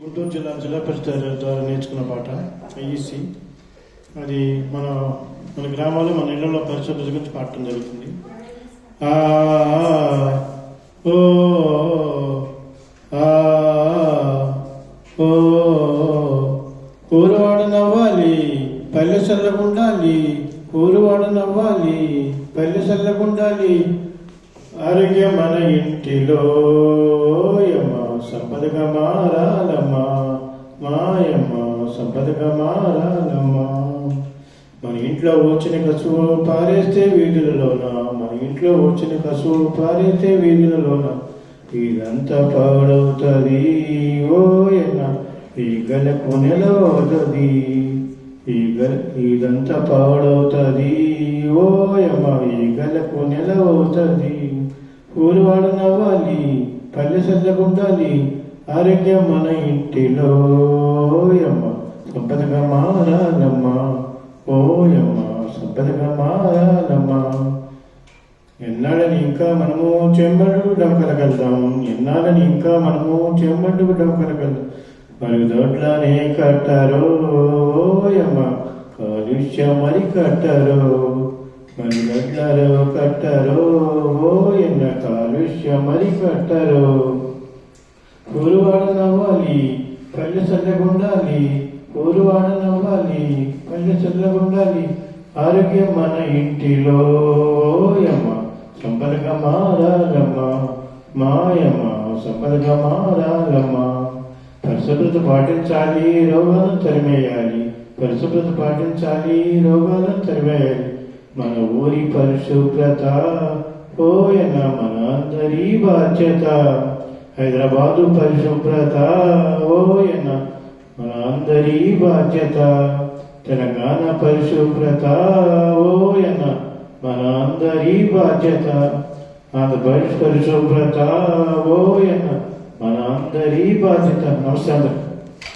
గుంటూరు జిల్లా జిల్లా పరిషత్ ద్వారా నేర్చుకున్న పాట ఐఈసి. అది మన మన గ్రామాల్లో మన ఇళ్ళలో పరిశుభ్రత గురించి పాడటం జరుగుతుంది. ఆ ఓ ఆ ఓ ఊరువాడ నవ్వాలి పల్లె చల్లకుండాలి ఊరువాడ నవ్వాలి పల్లె చల్లకుండాలి ఆరోగ్యం మన ఇంటిలో సంపదగా మారాలమ్మా సంపదగా మారాలమ్మా మన ఇంట్లో వచ్చిన కసువు పారేస్తే వీధులలోన? మన ఇంట్లో వచ్చిన కసువు పారేస్తే వీధులలోన? ఇదంతా పాడవుతుంది ఓయన్న ఈ గలకు నెలవుతుంది ఈ గల ఇదంతా పాడవుతుంది ఓయమ్మ ఈ గలకు నెలవుతుంది ఊరువాడ నవ్వాలి పల్లె సల్లగుండాలి ఆరోగ్యం మన ఇంటిలో అమ్మ సంపదగా మారాలమ్మా ఓయమ్మ సంపదగా మారాలమ్మా ఎన్నాడని ఇంకా మనము చెంబడు డొంకలగలుగుతాం ఎన్నాడని ఇంకా మనము చెంబడు డొంకలగలుగుతాం మరి దొడ్లనే కట్టారో ఓయమ్మ కాలుష్యం మరి కట్టారో. మరి దొడ్లలో కట్టారో ఎన్న కాలుష్యం మరి కట్టారో. గురువాడు నవ్వాలి పల్లె చల్లగుండాలి ఊరువాడ నవ్వాలి పల్లె చల్లగుండాలి. ఆరోగ్యం మన ఇంటిలో యమ్మ. సంపదగా మారాలమ్మ. మాయమ్మ సంపదగా మారాలమ్మ. పరిశుభ్రత పాటించాలి రోగాలను తరిమేయాలి. పరిశుభ్రత పాటించాలి రోగాలను తరిమేయాలి. మన ఊరి పరిశుభ్రత ఓయన మన అందరి బాధ్యత. హైదరాబాదు పరిశుభ్రత ఓయన మన అందరి బాధ్యత. తెలంగాణ పరిశుభ్రత ఓయన మన అందరి బాధ్యత. ఆంధ్రప్రదేశ్ పరిశుభ్రత ఓయన మన అందరి బాధ్యత. నమస్తే అందరికి